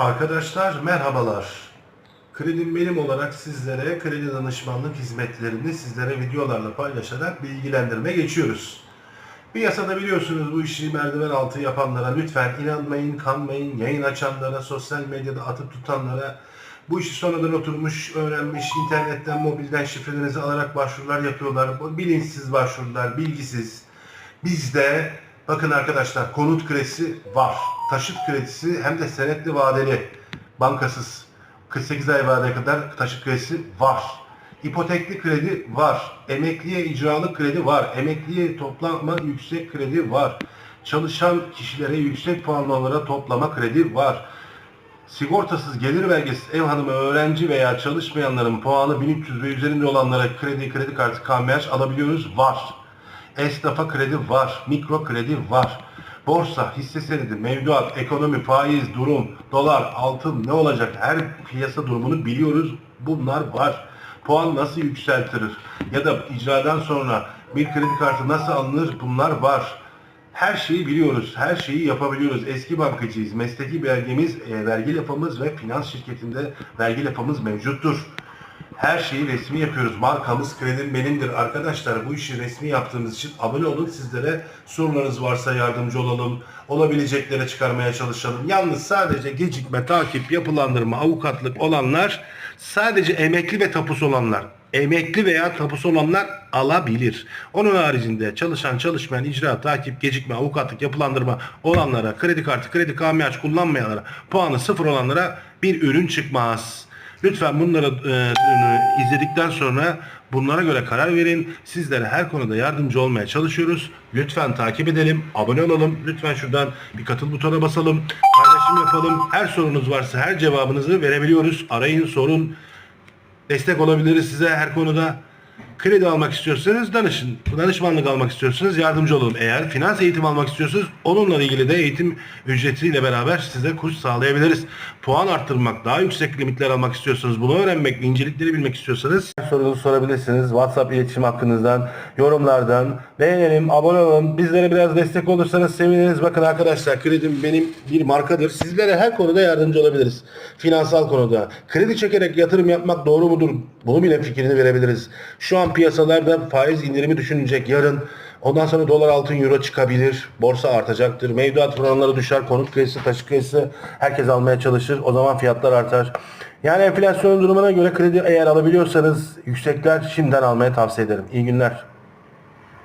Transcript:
Arkadaşlar merhabalar. Kredim benim olarak sizlere kredi danışmanlık hizmetlerini sizlere videolarla paylaşarak bilgilendirme geçiyoruz. Piyasada biliyorsunuz bu işi merdiven altı yapanlara lütfen inanmayın, kanmayın, yayın açanlara, sosyal medyada atıp tutanlara, bu işi sonradan oturmuş, öğrenmiş, internetten, mobilden şifrelerinizi alarak başvurular yapıyorlar. Bilinçsiz başvurular, bilgisiz. Bizde bakın arkadaşlar konut kredisi var. Taşıt kredisi hem de senetli vadeli bankasız 48 ay vadeye kadar taşıt kredisi var. İpotekli kredi var. Emekliye icralık kredi var. Emekliye toplama yüksek kredi var. Çalışan kişilere yüksek puanlara toplama kredi var. Sigortasız gelir vergisiz ev hanımı, öğrenci veya çalışmayanların puanı 1300 ve üzerinde olanlara kredi, kredi kartı, KMH alabiliyoruz. Var. Esnafa kredi var. Mikro kredi var. Borsa, hisse senedi, mevduat, ekonomi, faiz, durum, dolar, altın ne olacak? Her piyasa durumunu biliyoruz. Bunlar var. Puan nasıl yükseltilir? Ya da icradan sonra bir kredi kartı nasıl alınır? Bunlar var. Her şeyi biliyoruz, her şeyi yapabiliyoruz. Eski bankacıyız. Mesleki belgemiz, e, vergi lafımız ve finans şirketinde vergi lafımız mevcuttur. Her şeyi resmi yapıyoruz. Markamız kredim benimdir. Arkadaşlar bu işi resmi yaptığımız için abone olun. Sizlere sorularınız varsa yardımcı olalım. Olabileceklere çıkarmaya çalışalım. Yalnız sadece gecikme, takip, yapılandırma, avukatlık olanlar sadece emekli ve tapusu olanlar emekli veya tapusu olanlar alabilir. Onun haricinde çalışan, çalışmayan, icra, takip, gecikme, avukatlık, yapılandırma olanlara, kredi kartı, kredi KMH kullanmayanlara, puanı sıfır olanlara bir ürün çıkmaz. Lütfen bunları e, ürünü izledikten sonra bunlara göre karar verin. Sizlere her konuda yardımcı olmaya çalışıyoruz. Lütfen takip edelim, abone olalım. Lütfen şuradan bir katıl butona basalım, paylaşım yapalım. Her sorunuz varsa her cevabınızı verebiliyoruz. Arayın, sorun. Destek olabiliriz size her konuda. Kredi almak istiyorsanız danışın. Danışmanlık almak istiyorsanız yardımcı olalım. Eğer finans eğitim almak istiyorsanız onunla ilgili de eğitim ücretiyle beraber size kurs sağlayabiliriz. Puan arttırmak, daha yüksek limitler almak istiyorsanız, bunu öğrenmek, incelikleri bilmek istiyorsanız sorunuzu sorabilirsiniz. WhatsApp iletişim hakkınızdan, yorumlardan. Beğenelim, abone olun. Bizlere biraz destek olursanız seviniriz. Bakın arkadaşlar kredim benim bir markadır. Sizlere her konuda yardımcı olabiliriz. Finansal konuda. Kredi çekerek yatırım yapmak doğru mudur? Bunu bile fikrini verebiliriz. Şu an piyasalarda faiz indirimi düşünecek yarın. Ondan sonra dolar altın euro çıkabilir. Borsa artacaktır. Mevduat oranları düşer. Konut kredisi, taşıt kredisi herkes almaya çalışır. O zaman fiyatlar artar. Yani enflasyon durumuna göre kredi eğer alabiliyorsanız yüksekler şimdiden almaya tavsiye ederim. İyi günler.